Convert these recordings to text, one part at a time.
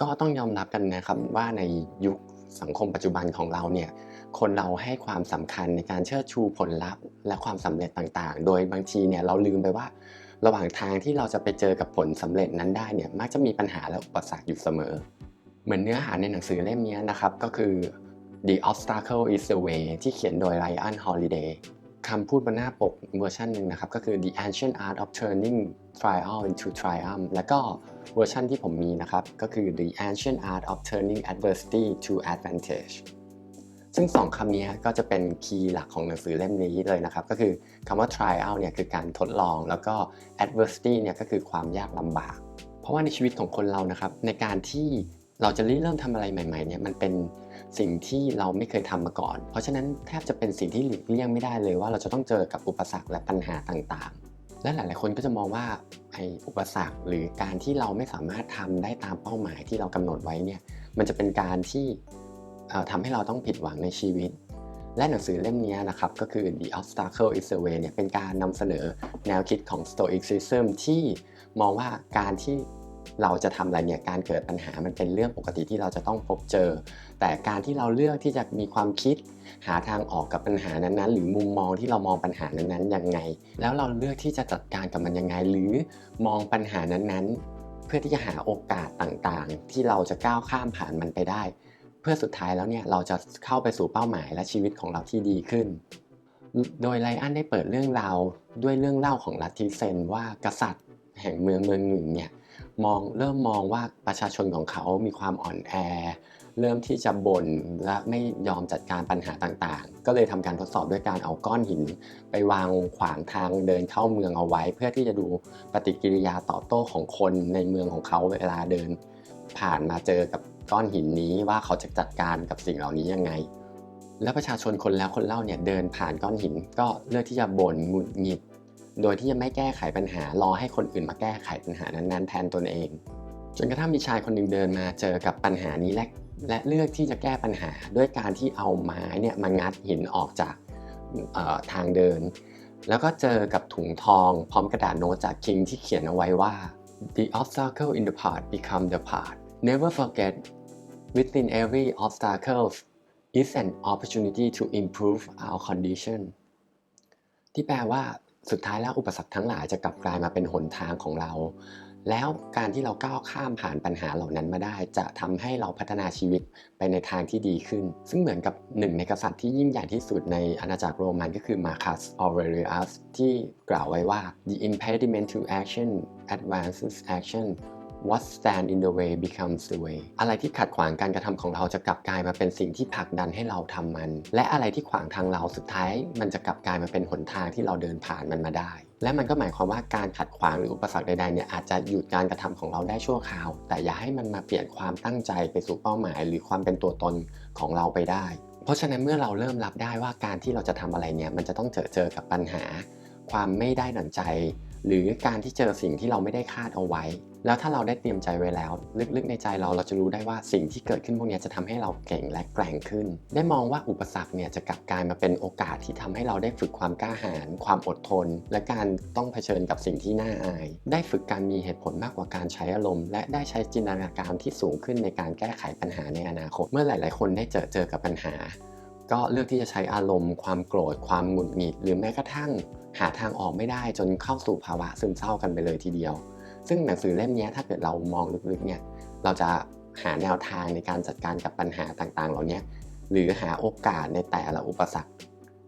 ก็ต้องยอมรับกันนะครับว่าในยุคสังคมปัจจุบันของเราเนี่ยคนเราให้ความสำคัญในการเชิดชูผลลัพธ์ และความสำเร็จต่างๆ โดยบางทีเนี่ยเราลืมไปว่า ระหว่างทางที่เราจะไปเจอกับผลสำเร็จนั้นได้เนี่ยมักจะมีปัญหาและอุปสรรคอยู่เสมอ เหมือนเนื้อหาในหนังสือเล่มนี้นะครับก็คือ The Obstacle is the Way ที่เขียนโดย Ryan Holiday คำพูดบนหน้าปกเวอร์ชันหนึ่งนะครับ ก็คือ The Ancient Art of Turning Trial into Triumph แล้วก็เวอร์ชันที่ผมมีนะครับ ก็คือ The Ancient Art of Turning Adversity to Advantage ซึ่งสองคำนี้ก็จะเป็นคีย์หลักของหนังสือเล่มนี้เลยนะครับ ก็คือคำว่า trial เนี่ยคือการทดลอง แล้วก็ adversity เนี่ยก็คือความยากลำบาก เพราะว่าในชีวิตของคนเรานะครับ ในการที่เราจะเริ่มทำอะไรใหม่ๆเนี่ยมันเป็น สิ่งที่เราไม่เคยทำมาก่อน เพราะฉะนั้นแทบจะเป็นสิ่งที่หลีกเลี่ยงไม่ได้เลยว่าเราจะต้องเจอกับอุปสรรคและปัญหาต่างๆ และหลาย ๆ คนก็จะมองว่าไอ้อุปสรรคหรือการที่เราไม่สามารถทำได้ตามเป้าหมายที่เรากำหนดไว้เนี่ยมันจะเป็นการที่ทำให้เราต้องผิดหวังในชีวิต และหนังสือเล่มนี้นะครับก็คือ The Obstacle is the Way เนี่ยเป็นการนำเสนอแนวคิดของ Stoicism ที่มองว่าการที่ เราจะทำอะไรเนี่ยการเกิดปัญหามันเป็นเรื่องปกติที่เราจะต้องพบเจอ แต่การที่เราเลือกที่จะมีความคิด หาทางออกกับปัญหานั้นๆ หรือมุมมองที่เรามองปัญหานั้นๆยังไง แล้วเราเลือกที่จะจัดการกับมันยังไง หรือมองปัญหานั้นๆ เพื่อที่จะหาโอกาสต่างๆ ที่เราจะก้าวข้ามผ่านมันไปได้ เพื่อสุดท้ายแล้วเนี่ยเราจะเข้าไปสู่เป้าหมายและชีวิตของเราที่ดีขึ้น โดยไลอันได้เปิดเรื่องราวด้วยเรื่องเล่าของลัทธิเซนว่ากษัตริย์ แห่งเมืองเมืองหนึ่งเนี่ย มองเริ่มมองว่าประชาชนของเขามีความอ่อนแอ เริ่มที่จะบ่นและไม่ยอมจัดการปัญหาต่างๆ ก็เลยทำการทดสอบด้วยการเอาก้อนหิน ไปวางขวางทางเดินเข้าเมืองเอาไว้ เพื่อที่จะดูปฏิกิริยาตอบโต้ของคนในเมืองของเขาเวลาเดิน ผ่านมาเจอกับก้อนหินนี้ว่าเขาจะจัดการกับสิ่งเหล่านี้ยังไง และประชาชนคนแล้วคนเล่าเนี่ยเดินผ่านก้อนหิน ก็เลือกที่จะบ่นหงุดหงิด โดยที่จะไม่แก้ไขปัญหารอให้คนอื่นมาแก้ไขปัญหานั้นๆ แทนตนเอง จนกระทั่งมีชายคนหนึ่งเดินมาเจอกับปัญหานี้และและเลือกที่จะแก้ปัญหาด้วยการที่เอาไม้เนี่ยมางัดหินออกจากทางเดิน แล้วก็เจอกับถุงทองพร้อมกระดาษโน้ตจากคิงที่เขียนเอาไว้ว่า the obstacle in the path become the path never forget within every obstacle is an opportunity to improve our condition ที่แปลว่า สุดท้ายแล้วอุปสรรคทั้งหลายจะกลับกลายมาเป็นหนทางของเรา แล้วการที่เราก้าวข้ามผ่านปัญหาเหล่านั้นมาได้ จะทำให้เราพัฒนาชีวิตไปในทางที่ดีขึ้น ซึ่งเหมือนกับหนึ่งในกษัตริย์ที่ยิ่งใหญ่ที่สุดในอาณาจักรโรมันก็คือมาคัสออเรเลียสที่กล่าวไว้ว่า the impediment to action advances action what stand in the way becomes the way อะไรที่ขัดขวางการกระทำของเราจะกลับกลายมาเป็นสิ่งที่ผลักดันให้เราทำมัน และอะไรที่ขวางทางเราสุดท้าย มันจะกลับกลายมาเป็นหนทางที่เราเดินผ่านมันมาได้และมันก็หมายความว่าการขัดขวางหรืออุปสรรคใดๆเนี่ยอาจจะหยุดการกระทำของเราได้ชั่วคราว แต่อย่าให้มันมาเปลี่ยนความตั้งใจไปสู่เป้าหมาย หรือความเป็นตัวตนของเราไปได้ เพราะฉะนั้นเมื่อเราเริ่มรับได้ว่าการที่เราจะทำอะไรเนี่ยมันจะต้องเจอเจอกับปัญหา ความไม่ได้ดั่งใจ หรือการที่เจอสิ่งที่เราไม่ได้คาดเอาไว้ แล้วถ้าเราได้เตรียมใจไว้แล้ว ลึกๆในใจเราเราจะรู้ได้ว่าสิ่งที่เกิดขึ้นพวกนี้จะทำให้เราเก่งและแกร่งขึ้น ได้มองว่าอุปสรรคเนี่ยจะกลับกลายมาเป็นโอกาสที่ทำให้เราได้ฝึกความกล้าหาญความอดทน และการต้องเผชิญกับสิ่งที่น่าอาย ได้ฝึกการมีเหตุผลมากกว่าการใช้อารมณ์ และได้ใช้จินตนาการที่สูงขึ้นในการแก้ไขปัญหาในอนาคต เมื่อหลาย ๆ คนได้เจอเจอกับปัญหา ก็เลือกที่จะใช้อารมณ์ ความโกรธ ความหงุดหงิด หรือแม้กระทั่ง หาทางออกไม่ได้จนเข้าสู่ภาวะซึมเศร้ากันไปเลยทีเดียว ซึ่งหนังสือเล่มนี้ถ้าเกิดเรามองลึกๆเนี่ยเราจะหาแนวทางในการจัดการกับปัญหาต่างๆ เหล่านี้หรือหาโอกาสในแต่ละอุปสรรค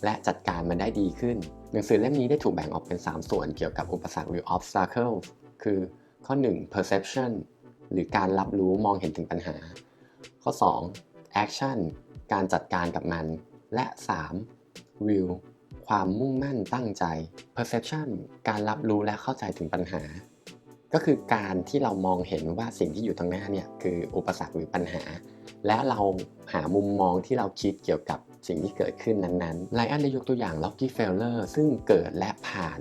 และจัดการมันได้ดีขึ้น หนังสือเล่มนี้ได้ถูกแบ่งออกเป็น 3 ส่วนเกี่ยวกับอุปสรรคหรือ obstacle คือข้อ 1 perception หรือการรับรู้มองเห็นถึงปัญหา ข้อ 2 action การจัดการกับมัน และ3 will ความมุ่งมั่นตั้งใจ perception การรับรู้และเข้าใจถึงปัญหา ก็คือการที่เรามองเห็นว่าสิ่งที่อยู่ตรงหน้าเนี่ยคืออุปสรรคหรือปัญหา และเราหามุมมองที่เราคิดเกี่ยวกับสิ่งที่เกิดขึ้นนั้นๆไลอันได้ยกตัวอย่างล็อกกี้เฟลเลอร์ซึ่งเกิดและผ่าน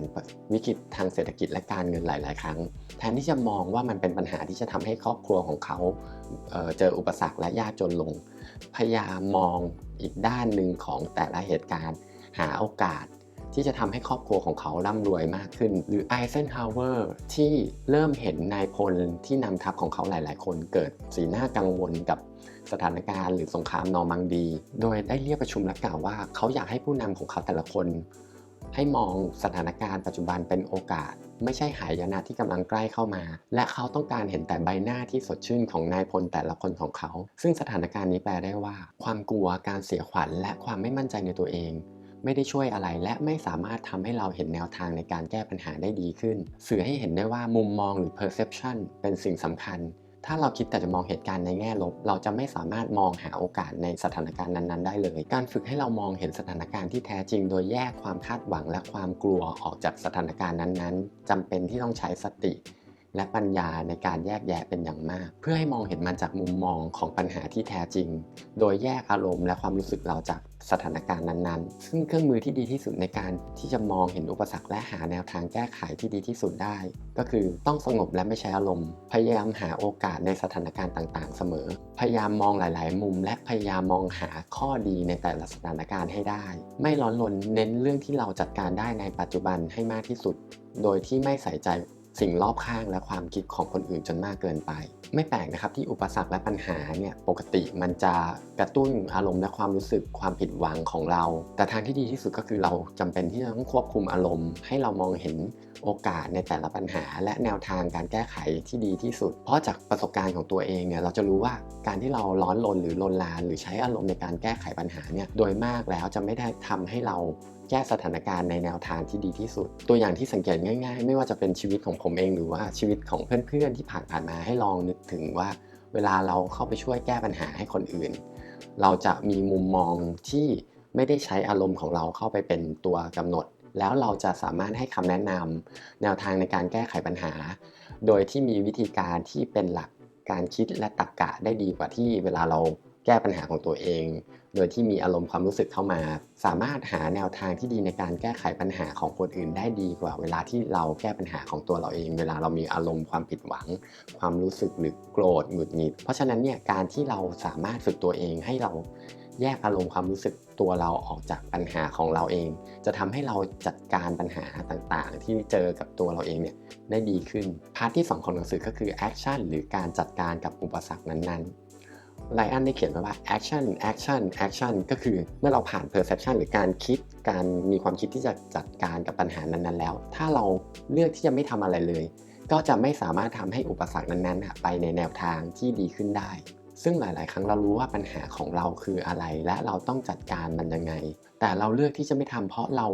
วิกฤตทางเศรษฐกิจและการเงินหลายๆ ครั้ง แทนที่จะมองว่ามันเป็นปัญหาที่จะทำให้ครอบครัวของเขาเเจออุปสรรคและยากจนลง พยายามมองอีกด้านหนึ่งของแต่ละเหตุการณ์ หาโอกาส ที่จะทำให้ครอบครัวของเขาร่ำรวยมากขึ้น หรือไอเซนฮาวเวอร์ที่เริ่มเห็นนายพลที่นำทัพของเขาหลาย ๆ คนเกิดสีหน้ากังวลกับสถานการณ์หรือสงครามนอร์มังดี โดยได้เรียกประชุมและกล่าวว่า เขาอยากให้ผู้นำของเขาแต่ละคน ให้มองสถานการณ์ปัจจุบันเป็นโอกาส ไม่ใช่หายนะที่กำลังใกล้เข้ามา และเขาต้องการเห็นแต่ใบหน้าที่สดชื่นของนายพลแต่ละคนของเขา ซึ่งสถานการณ์นี้แปลได้ว่า ความกลัวการเสียขวัญและความไม่มั่นใจในตัวเอง ไม่ได้ช่วยอะไร และไม่สามารถทำให้เราเห็นแนวทางในการแก้ปัญหาได้ดีขึ้น สื่อให้เห็นได้ว่ามุมมองหรือ perception เป็นสิ่งสำคัญ ถ้าเราคิดแต่จะมองเหตุการณ์ในแง่ลบ เราจะไม่สามารถมองหาโอกาสในสถานการณ์นั้นๆ ได้เลย การฝึกให้เรามองเห็นสถานการณ์ที่แท้จริง โดยแยกความคาดหวังและความกลัวออกจากสถานการณ์นั้นๆจำเป็นที่ต้องใช้สติ และปัญญาในการแยกแยะเป็นอย่างมาก เพื่อให้มองเห็นมันจากมุมมองของปัญหาที่แท้จริง โดยแยกอารมณ์และความรู้สึกเราจากสถานการณ์นั้นๆ ซึ่งเครื่องมือที่ดีที่สุดในการที่จะมองเห็นอุปสรรคและหาแนวทางแก้ไขที่ดีที่สุดได้ ก็คือต้องสงบและไม่ใช้อารมณ์ พยายามหาโอกาสในสถานการณ์ต่างๆ เสมอ พยายามมองหลาย ๆ มุม และพยายามมองหาข้อดีในแต่ละสถานการณ์ให้ได้ ไม่ร้อนรนเน้นเรื่องที่เราจัดการได้ในปัจจุบันให้มากที่สุด โดยที่ไม่ใส่ใจ สิ่งรอบข้างและความคิดของคนอื่นจนมากเกินไป ไม่แปลกนะครับที่อุปสรรคและปัญหาเนี่ยปกติมันจะกระตุ้นอารมณ์และความรู้สึกความผิดหวังของเรา แต่ทางที่ดีที่สุดก็คือเราจำเป็นที่จะต้องควบคุมอารมณ์ ให้เรามองเห็นโอกาสในแต่ละปัญหา และแนวทางการแก้ไขที่ดีที่สุด เพราะจากประสบการณ์ของตัวเองเนี่ยเราจะรู้ว่าการที่เราร้อนรนหรือลนลาน หรือใช้อารมณ์ในการแก้ไขปัญหาเนี่ยโดยมากแล้วจะไม่ได้ทำให้เราแก้สถานการณ์ในแนวทางที่ดีที่สุด ตัวอย่างที่สังเกตง่าย ๆ ไม่ว่าจะเป็นชีวิตของผมเองหรือว่าชีวิตของเพื่อนๆที่ผ่านผ่านมาให้ลองนึกถึงว่า เวลาเราเข้าไปช่วยแก้ปัญหาให้คนอื่น เราจะมีมุมมองที่ไม่ได้ใช้อารมณ์ของเราเข้าไปเป็นตัวกำหนด แล้วเราจะสามารถให้คำแนะนำแนวทางในการแก้ไขปัญหา โดยที่มีวิธีการที่เป็นหลักการคิดและตรรกกะได้ดีกว่าที่เวลาเราแก้ปัญหาของตัวเอง โดยที่มีอารมณ์ความรู้สึกเข้ามา สามารถหาแนวทางที่ดีในการแก้ไขปัญหาของคนอื่นได้ดีกว่า เวลาที่เราแก้ปัญหาของตัวเราเอง เวลาเรามีอารมณ์ความผิดหวัง ความรู้สึกหรือโกรธหงุดหงิด เพราะฉะนั้นเนี่ยการที่เราสามารถฝึกตัวเองให้เราแยกอารมณ์ความรู้สึกตัวเราออกจากปัญหาของเราเอง จะทำให้เราจัดการปัญหาต่างๆ ที่เจอกับตัวเราเองเนี่ยได้ดีขึ้นพาร์ทที่ 2 ของหนังสือก็คือ action หรือการจัดการกับอุปสรรคนั้นๆ ไลอันได้เขียนไว้ว่า action action action ก็คือเมื่อเราผ่าน perception หรือการคิดการมีความคิดที่จะจัดการกับปัญหานั้นๆ แล้ว ถ้าเราเลือกที่จะไม่ทำอะไรเลย ก็จะไม่สามารถทำให้อุปสรรคนั้นๆ ไปในแนวทางที่ดีขึ้นได้ ซึ่งหลาย ๆ ครั้งเรารู้ว่าปัญหาของเราคืออะไร และเราต้องจัดการมันยังไง แต่เราเลือกที่จะไม่ทำเพราะเรา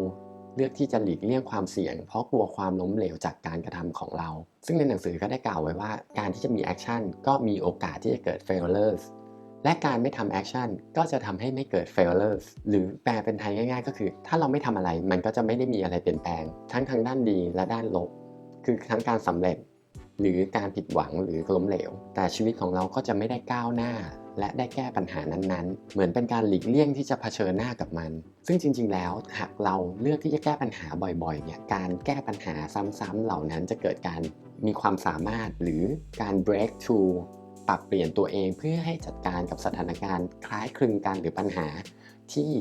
เลือกที่จะหลีกเลี่ยงความเสี่ยง เพราะกลัวความล้มเหลวจากการกระทำของเรา ซึ่งในหนังสือก็ได้กล่าวไว้ว่า การที่จะมีแอคชั่นก็มีโอกาสที่จะเกิด failures และการไม่ทำแอคชั่นก็จะทำให้ไม่เกิด failures หรือแปลเป็นไทยง่ายๆ ก็คือ ถ้าเราไม่ทำอะไรมันก็จะไม่ได้มีอะไรเปลี่ยนแปลง ทั้งทางด้านดีและด้านลบ คือทั้งการสำเร็จ หรือการผิดหวังหรือล้มเหลว แต่ชีวิตของเราก็จะไม่ได้ก้าวหน้า และได้แก้ปัญหานั้นๆ เหมือนเป็นการหลีกเลี่ยงที่จะเผชิญหน้ากับมัน ซึ่งจริง ๆ แล้วหากเราเลือกที่จะแก้ปัญหาบ่อยๆเนี่ยการแก้ปัญหาซ้ำๆเหล่านั้นจะเกิดการมีความสามารถหรือการ break through ปรับเปลี่ยนตัวเองเพื่อให้จัดการกับสถานการณ์ คล้ายคลึงกันหรือปัญหาที่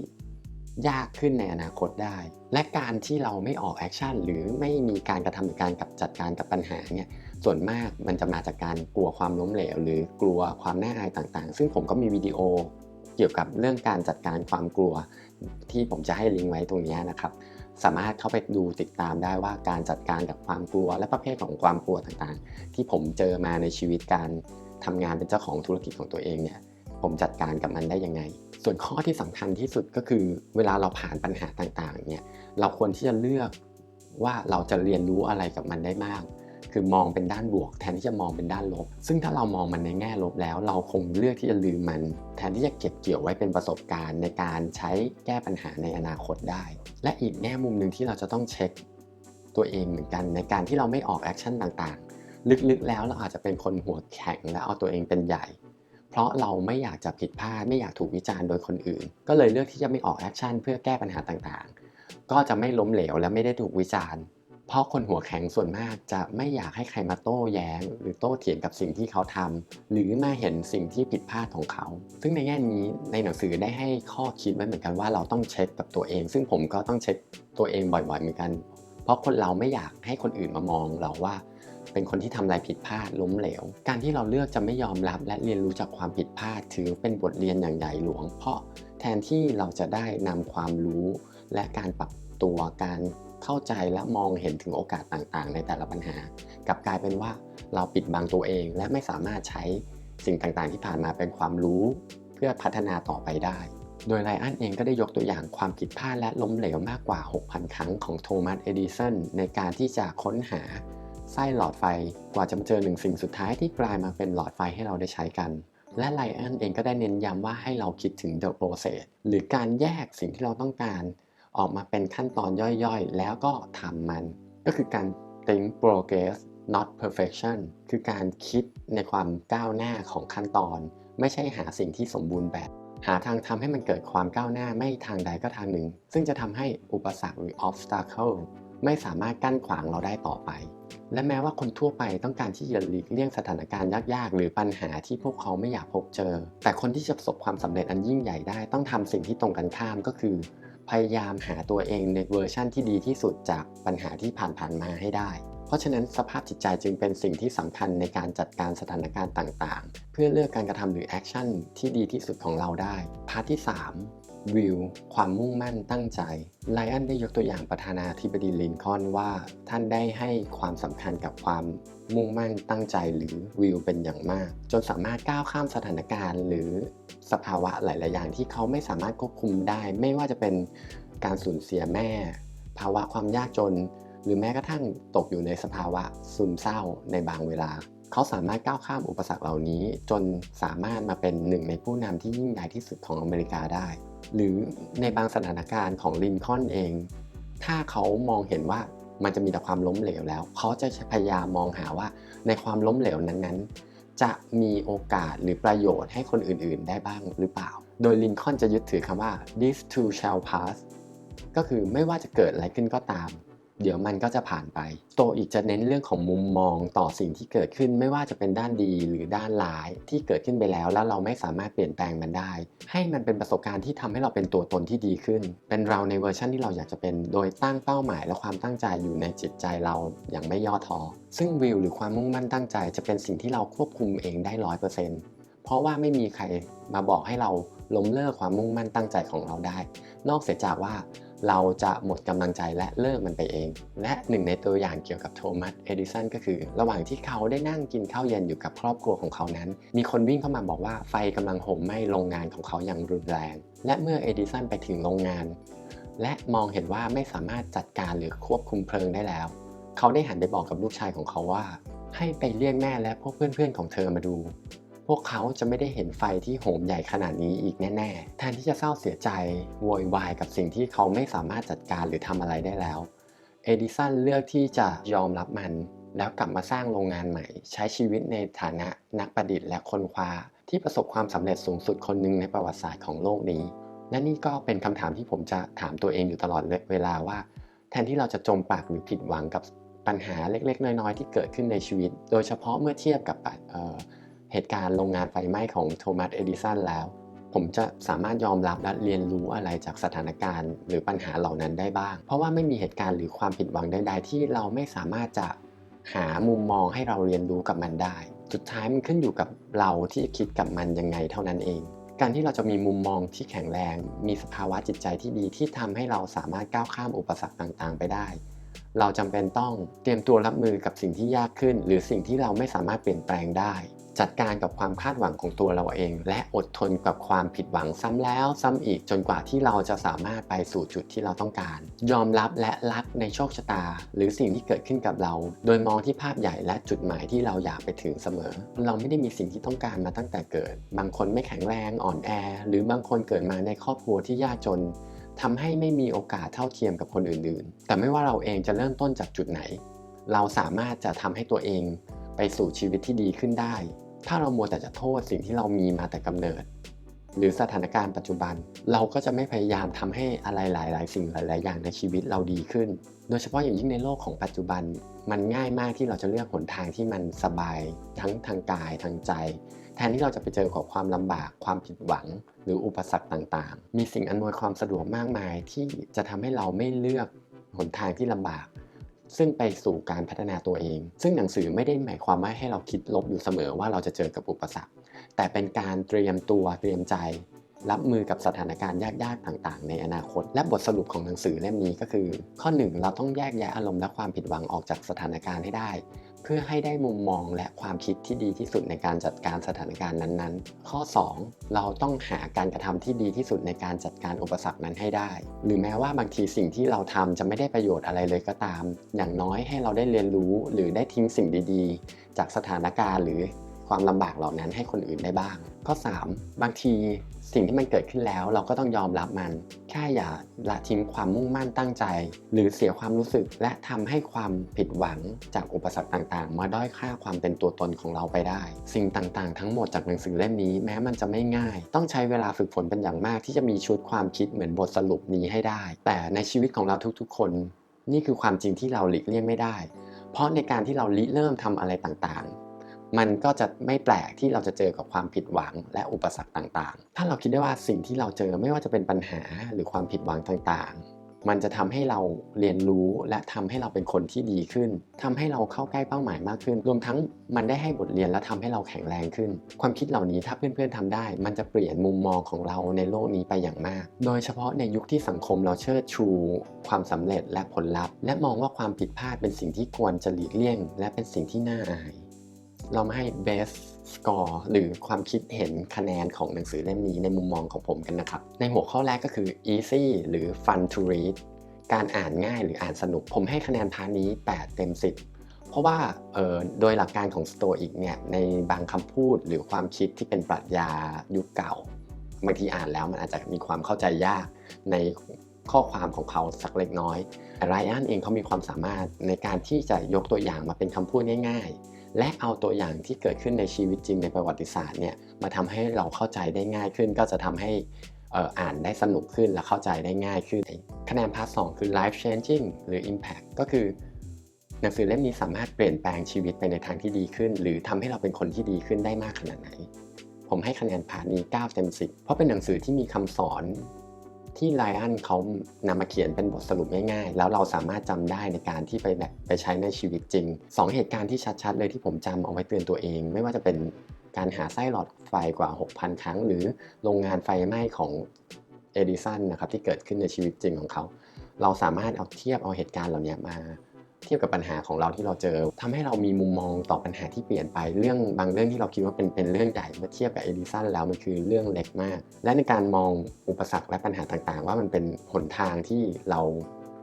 ยากขึ้นในอนาคตได้ และการที่เราไม่ออกแอคชั่นหรือไม่มีการกระทำในการกับจัดการกับปัญหาเนี่ยส่วนมากมันจะมาจากการกลัวความล้มเหลว หรือกลัวความน่าอายต่างๆ ซึ่งผมก็มีวิดีโอเกี่ยวกับเรื่องการจัดการความกลัว ที่ผมจะให้ลิงก์ไว้ตรงนี้นะครับสามารถเข้าไปดูติดตามได้ว่าการจัดการกับความกลัว และประเภทของความกลัวต่างๆ ที่ผมเจอมาในชีวิตการ ทำงานเป็นเจ้าของธุรกิจของตัวเองเนี่ยผมจัดการกับมันได้ยังไง ส่วนข้อที่สำคัญที่สุดก็คือเวลาเราผ่านปัญหาต่างๆเนี่ยเราควรที่จะเลือกว่าเราจะเรียนรู้อะไรกับมันได้มาก คือมองเป็นด้านบวก แทนที่จะมองเป็นด้านลบ ซึ่งถ้าเรามองมันในแง่ลบแล้ว เราคงเลือกที่จะลืมมัน แทนที่จะเก็บเกี่ยวไว้เป็นประสบการณ์ในการใช้แก้ปัญหาในอนาคตได้ และอีกแง่มุมหนึ่งที่เราจะต้องเช็คตัวเองเหมือนกันในการที่เราไม่ออกแอคชั่นต่างๆ ลึกๆแล้วเราอาจจะเป็นคนหัวแข็งและเอาตัวเองเป็นใหญ่ เพราะเราไม่อยากจะผิดพลาดไม่อยากถูกวิจารณ์โดยคนอื่น ก็เลยเลือกที่จะไม่ออกแอคชั่นเพื่อแก้ปัญหาต่างๆ ก็จะไม่ล้มเหลวและไม่ได้ถูกวิจารณ์เพราะคนหัวแข็งส่วนมากจะไม่อยากให้ใครมาโต้แย้ง หรือโต้เถียงกับสิ่งที่เขาทำหรือมาเห็นสิ่งที่ผิดพลาดของเขา ซึ่งในแง่นี้ในหนังสือได้ให้ข้อคิดไว้เหมือนกันว่าเราต้องเช็คกับตัวเอง ซึ่งผมก็ต้องเช็คตัวเองบ่อยๆเหมือนกัน เพราะคนเราไม่อยากให้คนอื่นมามองเราว่า เป็นคนที่ทำอะไรผิดพลาดล้มเหลว การที่เราเลือกจะไม่ยอมรับและเรียนรู้จากความผิดพลาด ถือเป็นบทเรียนอย่างใหญ่หลวง เพราะแทนที่เราจะได้นำความรู้ และการปรับตัวการเข้าใจและมองเห็นถึงโอกาสต่างๆ ในแต่ละปัญหา กลับกลายเป็นว่าเราปิดบังตัวเอง และไม่สามารถใช้สิ่งต่างๆ ที่ผ่านมาเป็นความรู้ เพื่อพัฒนาต่อไปได้ โดยไลอันเองก็ได้ยกตัวอย่างความผิดพลาดและล้มเหลวมากกว่า 6,000 ครั้งของโทมัส เอดิสันในการที่จะค้นหา ไส้หลอดไฟกว่าจะมาเจอหนึ่งสิ่งสุดท้ายที่กลายมาเป็นหลอดไฟให้เราได้ใช้กัน และไลอันเองก็ได้เน้นย้ำว่าให้เราคิดถึง the process หรือการแยกสิ่งที่เราต้องการ ออกมาเป็นขั้นตอนย่อยๆ แล้วก็ทำมัน ก็คือการ think progress not perfection คือการคิดในความก้าวหน้าของขั้นตอน ไม่ใช่หาสิ่งที่สมบูรณ์แบบ หาทางทำให้มันเกิดความก้าวหน้าไม่ทางใดก็ทางหนึ่ง ซึ่งจะทำให้อุปสรรคหรือ obstacle ไม่สามารถกั้นขวางเราได้ต่อไป และแม้ว่าคนทั่วไปต้องการที่จะหลีกเลี่ยงสถานการณ์ยากๆ หรือปัญหาที่พวกเขาไม่อยากพบเจอ แต่คนที่จะประสบความสำเร็จอันยิ่งใหญ่ได้ต้องทำสิ่งที่ตรงกันข้ามก็คือ พยายามหาตัวเองในเวอร์ชั่นที่ดีที่สุดจากปัญหาที่ผ่านๆมาให้ได้ เพราะฉะนั้นสภาพจิตใจจึงเป็นสิ่งที่สำคัญในการจัดการสถานการณ์ต่างๆ เพื่อเลือกการกระทำหรือแอคชั่นที่ดีที่สุดของเราได้พาร์ทที่ 3 วิว ความมุ่งมั่นตั้งใจ ไลอันได้ยกตัวอย่างประธานาธิบดีลินคอนว่า ท่านได้ให้ความสำคัญกับความมุ่งมั่นตั้งใจหรือวิวเป็นอย่างมาก จนสามารถก้าวข้ามสถานการณ์หรือสภาวะหลาย ๆ อย่างที่เขาไม่สามารถควบคุมได้ ไม่ว่าจะเป็นการสูญเสียแม่ ภาวะความยากจน หรือแม้กระทั่งตกอยู่ในสภาวะซึมเศร้าในบางเวลา เขาสามารถก้าวข้ามอุปสรรคเหล่านี้ จนสามารถมาเป็นหนึ่งในผู้นำที่ยิ่งใหญ่ที่สุดของอเมริกาได้ หรือในบางสถานการณ์ของลินคอนเอง ถ้าเขามองเห็นว่ามันจะมีแต่ความล้มเหลวแล้ว เขาจะพยายามมองหาว่าในความล้มเหลวนั้นๆ จะมีโอกาสหรือประโยชน์ให้คนอื่นๆ ได้บ้างหรือเปล่า โดยลินคอนจะยึดถือคำว่า this too shall pass ก็คือไม่ว่าจะเกิดอะไรขึ้นก็ตาม เดี๋ยวมันก็จะผ่านไป โตอีกจะเน้นเรื่องของมุมมองต่อสิ่งที่เกิดขึ้นไม่ว่าจะเป็นด้านดีหรือด้านร้ายที่เกิดขึ้นไปแล้ว แล้วเราไม่สามารถเปลี่ยนแปลงมันได้ ให้มันเป็นประสบการณ์ที่ทำให้เราเป็นตัวตนที่ดีขึ้น เป็นเราในเวอร์ชันที่เราอยากจะเป็น โดยตั้งเป้าหมายและความตั้งใจอยู่ในจิตใจเราอย่างไม่ย่อท้อซึ่งวิวหรือความมุ่งมั่นตั้งใจจะเป็นสิ่งที่เราควบคุมเองได้ร้อยเปอร์เซ็นต์เพราะว่าไม่มีใครมาบอกให้เราล้มเลิกความมุ่งมั่นตั้งใจของเราได้ นอกเสียจากว่า เราจะหมดกำลังใจและเลิกมันไปเอง และหนึ่งในตัวอย่างเกี่ยวกับโทมัสเอดิสันก็คือ ระหว่างที่เขาได้นั่งกินข้าวเย็นอยู่กับครอบครัวของเขานั้น มีคนวิ่งเข้ามาบอกว่าไฟกำลังห่มไหม้โรงงานของเขาอย่างรุนแรง และเมื่อเอดิสันไปถึงโรงงาน และมองเห็นว่าไม่สามารถจัดการหรือควบคุมเพลิงได้แล้ว เขาได้หันไปบอกกับลูกชายของเขาว่า ให้ไปเรียกแม่และพวกเพื่อนๆของเธอมาดู วกเขาจะไม่ได้เห็นไฟที่โหมใหญ่ขนาดนี้อีกแน่ๆ แทนที่จะเศร้าเสียใจโวยวายกับสิ่งที่เขาไม่สามารถจัดการหรือทำอะไรได้แล้ว เอดิสันเลือกที่จะยอมรับมัน แล้วกลับมาสร้างโรงงานใหม่ ใช้ชีวิตในฐานะนักประดิษฐ์และคนคว้า ที่ประสบความสำเร็จสูงสุดคนหนึ่งในประวัติศาสตร์ของโลกนี้ และนี่ก็เป็นคำถามที่ผมจะถามตัวเองอยู่ตลอดเวลาว่า แทนที่เราจะจมปากหรือผิดหวังกับปัญหาเล็กๆ น้อยๆ ที่เกิดขึ้นในชีวิต โดยเฉพาะเมื่อเทียบกับเเหตุการณ์โรงงานไฟไหม้ของโทมัสเอดิสันแล้ว ผมจะสามารถยอมรับและเรียนรู้อะไรจากสถานการณ์ หรือปัญหาเหล่านั้นได้บ้าง เพราะว่าไม่มีเหตุการณ์หรือความผิดหวังใดๆที่เราไม่สามารถจะหามุมมองให้เราเรียนรู้กับมันได้ สุดท้ายมันขึ้นอยู่กับเราที่จะคิดกับมันยังไงเท่านั้นเอง การที่เราจะมีมุมมองที่แข็งแรง มีสภาวะจิตใจที่ดีที่ทำให้เราสามารถก้าวข้ามอุปสรรคต่างๆ ไปได้ เราจำเป็นต้องเตรียมตัวรับมือกับสิ่งที่ยากขึ้น หรือสิ่งที่เราไม่สามารถเปลี่ยนแปลงได้ จัดการกับความคาดหวังของตัวเราเอง และอดทนกับความผิดหวังซ้ำแล้วซ้ำอีกจนกว่าที่เราจะสามารถไปสู่จุดที่เราต้องการ ยอมรับและรักในโชคชะตา หรือสิ่งที่เกิดขึ้นกับเรา โดยมองที่ภาพใหญ่และจุดหมายที่เราอยากไปถึงเสมอ เราไม่ได้มีสิ่งที่ต้องการมาตั้งแต่เกิด บางคนไม่แข็งแรงอ่อนแอ หรือบางคนเกิดมาในครอบครัวที่ยากจนทำให้ไม่มีโอกาสเท่าเทียมกับคนอื่นๆ แต่ไม่ว่าเราเองจะเริ่มต้นจากจุดไหน เราสามารถจะทำให้ตัวเองไปสู่ชีวิตที่ดีขึ้นได้ ถ้าเรามัวแต่จะโทษสิ่งที่เรามีมาแต่กำเนิด หรือสถานการณ์ปัจจุบัน เราก็จะไม่พยายามทำให้อะไรหลาย ๆ สิ่งหลาย ๆ อย่างในชีวิตเราดีขึ้น โดยเฉพาะอย่างยิ่งในโลกของปัจจุบัน มันง่ายมากที่เราจะเลือกหนทางที่มันสบาย ทั้งทางกายทางใจ แทนที่เราจะไปเจอกับความลำบากความผิดหวัง หรืออุปสรรคต่าง ๆ มีสิ่งอำนวยความสะดวกมากมายที่จะทำให้เราไม่เลือกหนทางที่ลำบาก ซึ่งไปสู่การพัฒนาตัวเอง ซึ่งหนังสือไม่ได้หมายความว่าให้เราคิดลบอยู่เสมอว่าเราจะเจอกับอุปสรรค แต่เป็นการเตรียมตัวเตรียมใจ รับมือกับสถานการณ์ยากๆต่างๆ ในอนาคต และบทสรุปของหนังสือเล่มนี้ก็คือ ข้อ 1 เราต้องแยกแยะอารมณ์และความผิดหวังออกจากสถานการณ์ให้ได้ เพื่อให้ได้มุมมองและความคิดที่ดีที่สุดในการจัดการสถานการณ์นั้นๆ ข้อ 2 เราต้องหาการกระทำที่ดีที่สุดในการจัดการอุปสรรคนั้นให้ได้ หรือแม้ว่าบางทีสิ่งที่เราทำจะไม่ได้ประโยชน์อะไรเลยก็ตาม อย่างน้อยให้เราได้เรียนรู้หรือได้ทิ้งสิ่งดีๆ จากสถานการณ์หรือ ความลำบากเหล่านั้นให้คนอื่นได้บ้าง ข้อ 3 บางทีสิ่งที่มันเกิดขึ้นแล้วเราก็ต้องยอมรับมันแค่อย่าละทิ้งความมุ่งมั่นตั้งใจ หรือเสียความรู้สึกและทำให้ความผิดหวังจากอุปสรรคต่างๆ มาด้อยค่าความเป็นตัวตนของเราไปได้ สิ่งต่างๆ ทั้งหมดจากหนังสือเล่มนี้แม้มันจะไม่ง่าย ต้องใช้เวลาฝึกฝนเป็นอย่างมากที่จะมีชุดความคิดเหมือนบทสรุปนี้ให้ได้ แต่ในชีวิตของเราทุกๆ คน นี่คือความจริงที่เราหลีกเลี่ยงไม่ได้ เพราะในการที่เราริเริ่มทำอะไรต่างๆ มันก็จะไม่แปลกที่เราจะเจอกับความผิดหวังและอุปสรรคต่างๆ ถ้าเราคิดได้ว่าสิ่งที่เราเจอไม่ว่าจะเป็นปัญหาหรือความผิดหวังต่างๆ มันจะทำให้เราเรียนรู้และทำให้เราเป็นคนที่ดีขึ้นทำให้เราเข้าใกล้เป้าหมายมากขึ้น รวมทั้งมันได้ให้บทเรียนและทำให้เราแข็งแรงขึ้น ความคิดเหล่านี้ถ้าเพื่อนๆทำได้ มันจะเปลี่ยนมุมมองของเราในโลกนี้ไปอย่างมาก โดยเฉพาะในยุคที่สังคมเราเชิดชู ความสำเร็จและผลลัพธ์ และมองว่าความผิดพลาดเป็นสิ่งที่ควรจะหลีกเลี่ยง และเป็นสิ่งที่น่าอาย เรามาให้ best score หรือความคิดเห็นคะแนนของหนังสือเล่มนี้ในมุมมองของผมกันนะครับ ในหัวข้อแรกก็คือ easy หรือ fun to read การอ่านง่ายหรืออ่านสนุก ผมให้คะแนนพานี้ 8 เต็ม 10 เพราะว่าโดยหลักการของ Stoic เนี่ยในบางคำพูดหรือความคิดที่เป็นปรัชญายุคเก่าบางทีอ่านแล้วมันอาจจะมีความเข้าใจยากในข้อความของเขาสักเล็กน้อยไรอันเองเขามีความสามารถในการที่จะยกตัวอย่างมาเป็นคำพูดง่าย และเอาตัวอย่างที่เกิดขึ้นในชีวิตจริงในประวัติศาสตร์เนี่ยมาทำให้เราเข้าใจได้ง่ายขึ้น ก็จะทำให้อ่านได้สนุกขึ้นและเข้าใจได้ง่ายขึ้น คะแนนพาร์ทสคือ life changing หรือ impact ก็คือ หนังสือเล่มนี้สามารถเปลี่ยนแปลงชีวิตไปในทางที่ดีขึ้น หรือทำให้เราเป็นคนที่ดีขึ้นได้มากขนาดไหน ผมให้คะแนนพาร์ทนี้ 9 เต็ม 10 เพราะเป็นหนังสือที่มีคำสอน ที่ไลอันเขานำมาเขียนเป็นบทสรุปง่ายๆ แล้วเราสามารถจำได้ในการที่ไปแบบไปใช้ในชีวิตจริง 2 เหตุการณ์ที่ชัดๆ เลยที่ผมจำเอาไว้เตือนตัวเอง ไม่ว่าจะเป็นการหาไส้หลอดไฟกว่า 6,000 ครั้ง หรือโรงงานไฟไหม้ของเอดิสันนะครับที่เกิดขึ้นในชีวิตจริงของเขา เราสามารถเอาเทียบเอาเหตุการณ์เหล่านี้มา เทียบกับปัญหาของเราที่เราเจอทำให้เรามีมุมมองต่อปัญหาที่เปลี่ยนไปเรื่องบางเรื่องที่เราคิดว่าเป็นเป็นเรื่องใหญ่เมื่อเทียบกับเอดิสันแล้วมันคือเรื่องเล็กมาก และในการมองอุปสรรคและปัญหาต่างๆ ว่ามันเป็นหนทางที่เรา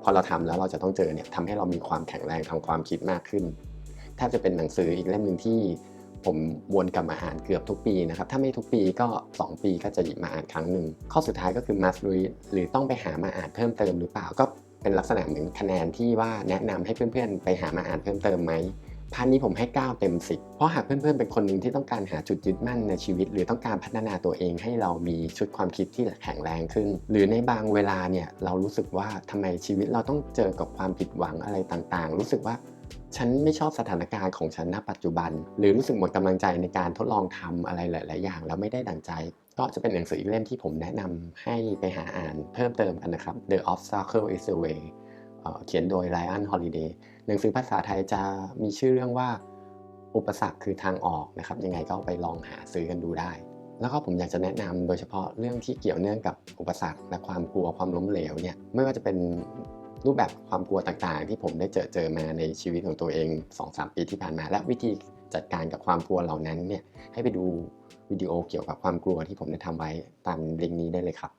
พอเราทำแล้วเราจะต้องเจอเนี่ยทำให้เรามีความแข็งแรงทางความคิดมากขึ้นถ้าจะเป็นหนังสืออีกเล่มหนึ่งที่ผมวนกลับมาอ่านเกือบทุกปีนะครับ ถ้าไม่ทุกปีก็ 2 ปีก็จะหยิบมาอ่านครั้งหนึ่ง ข้อสุดท้ายก็คือ must read หรือต้องไปหามาอ่านเพิ่มเติมหรือเปล่า ก็ เป็นลักษณะเหมือนคะแนนที่ว่าแนะนำให้เพื่อนๆ ไปหามาอ่านเพิ่มเติมไหมพาร์ทนี้ผมให้ 9 เต็ม 10 เพราะหากเพื่อนๆ เป็นคนหนึ่งที่ต้องการหาจุดยึดมั่นในชีวิต หรือต้องการพัฒนาตัวเองให้เรามีชุดความคิดที่แข็งแรงขึ้น หรือในบางเวลาเนี่ยเรารู้สึกว่าทำไมชีวิตเราต้องเจอกับความผิดหวังอะไรต่างๆ รู้สึกว่าฉันไม่ชอบสถานการณ์ของฉันณปัจจุบัน หรือรู้สึกหมดกำลังใจในการทดลองทำอะไรหลาย ๆ อย่าง แล้วไม่ได้ดังใจ ก็จะเป็นหนังสืออีกเล่มที่ผมแนะนำให้ไปหาอ่านเพิ่มเติมกันนะครับ The Obstacle is the Way เขียนโดย Ryan Holiday หนังสือภาษาไทยจะมีชื่อเรื่องว่าอุปสรรคคือทางออกนะครับ ยังไงก็ไปลองหาซื้อกันดูได้ แล้วก็ผมอยากจะแนะนำโดยเฉพาะเรื่องที่เกี่ยวเนื่องกับอุปสรรคและความกลัวความล้มเหลวเนี่ยไม่ว่าจะเป็นรูปแบบความกลัวต่างๆ ที่ผมได้เจอเจอมาในชีวิตของตัวเอง 2-3 ปีที่ผ่านมา และวิธีจัดการกับความกลัวเหล่านั้นเนี่ยให้ไปดู วิดีโอเกี่ยวกับความกลัวที่ผมได้ทำไว้ตามลิงก์นี้ได้เลยครับ